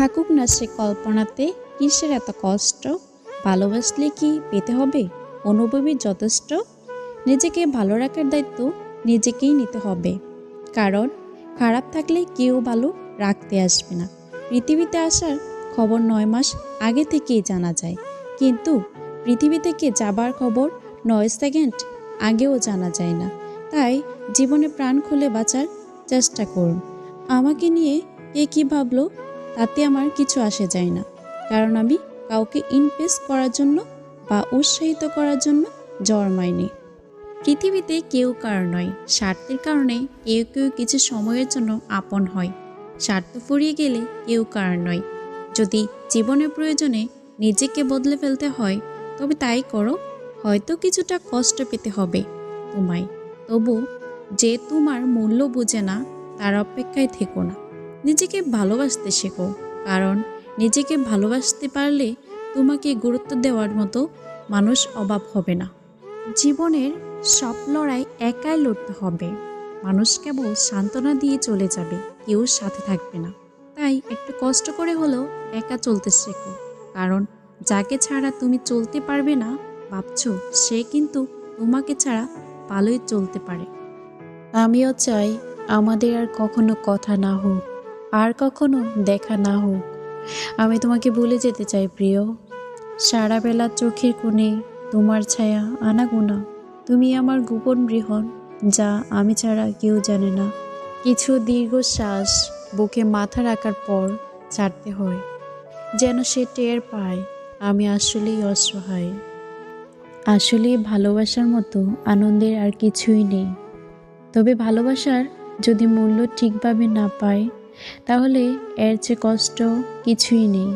থাকুক না সে কল্পনাতে, কিসের এত কষ্ট? ভালোবাসলে কি পেতে হবে? অনুভবী যথেষ্ট। নিজেকে ভালো রাখার দায়িত্ব নিজেকেই নিতে হবে। কারণ, খারাপ থাকলে কেউ ভালো রাখতে আসবে না। পৃথিবীতে আসার খবর নয় মাস আগে থেকেই জানা যায়। কিন্তু, পৃথিবী থেকে যাবার খবর নয় সেকেন্ড আগেও জানা যায় না। তাই, জীবনে প্রাণ খুলে বাঁচার চেষ্টা করুন। আমাকে নিয়ে কে কী ভাবলো তাতে আমার কিছু আসে যায় না। কারণ আমি কাউকে ইনভেস্ট করার জন্য বা উৎসাহিত করার জন্য জন্মাইনি পৃথিবীতে কেউ কার নয়। স্বার্থের কারণে কেউ কেউ কিছু সময়ের জন্য আপন হয়। স্বার্থ ফুরিয়ে গেলে কেউ কার নয়। যদি জীবনের প্রয়োজনে নিজেকে বদলে ফেলতে হয়, তবে তাই করো। হয়তো কিছুটা কষ্ট পেতে হবে তোমায়। তবু যে তোমার মূল্য বুঝে না, তার অপেক্ষায় থেকো না। নিজেকে ভালোবাসতে শেখো। কারণ নিজেকে ভালোবাসতে পারলে তোমাকে গুরুত্ব দেওয়ার মতো মানুষ অভাব হবে না। জীবনের সব লড়াই একাই লড়তে হবে। মানুষ কেবল সান্ত্বনা দিয়ে চলে যাবে, কেউ সাথে থাকবে না। তাই একটু কষ্ট করে হলেও একা চলতে শেখো। কারণ যাকে ছাড়া তুমি চলতে পারবে না, ভাবছ সে কিন্তু তোমাকে ছাড়া ভালোই চলতে পারে। আমিও চাই আমাদের আর কখনো কথা না হোক। আর কখনো দেখা না হোক। আমি তোমাকে ভুলে যেতে চাই, প্রিয়। সারা বেলা চোখের কোণে তোমার ছায়া, আনাগোনা। তুমি আমার গোপন বৃহন, যা আমি ছাড়া কেউ জানে না। কিছু দীর্ঘশ্বাস বুকে মাথা রাখার পর ছাড়তে হয়, যেন সে টের পায় আমি আসলেই অসহায়। আসলে ভালোবাসার মতো আনন্দের আর কিছুই নেই। তবে ভালোবাসার যদি মূল্য ঠিকভাবে না পায় তাহলে এর চেয়ে কষ্ট কিছুই নেই।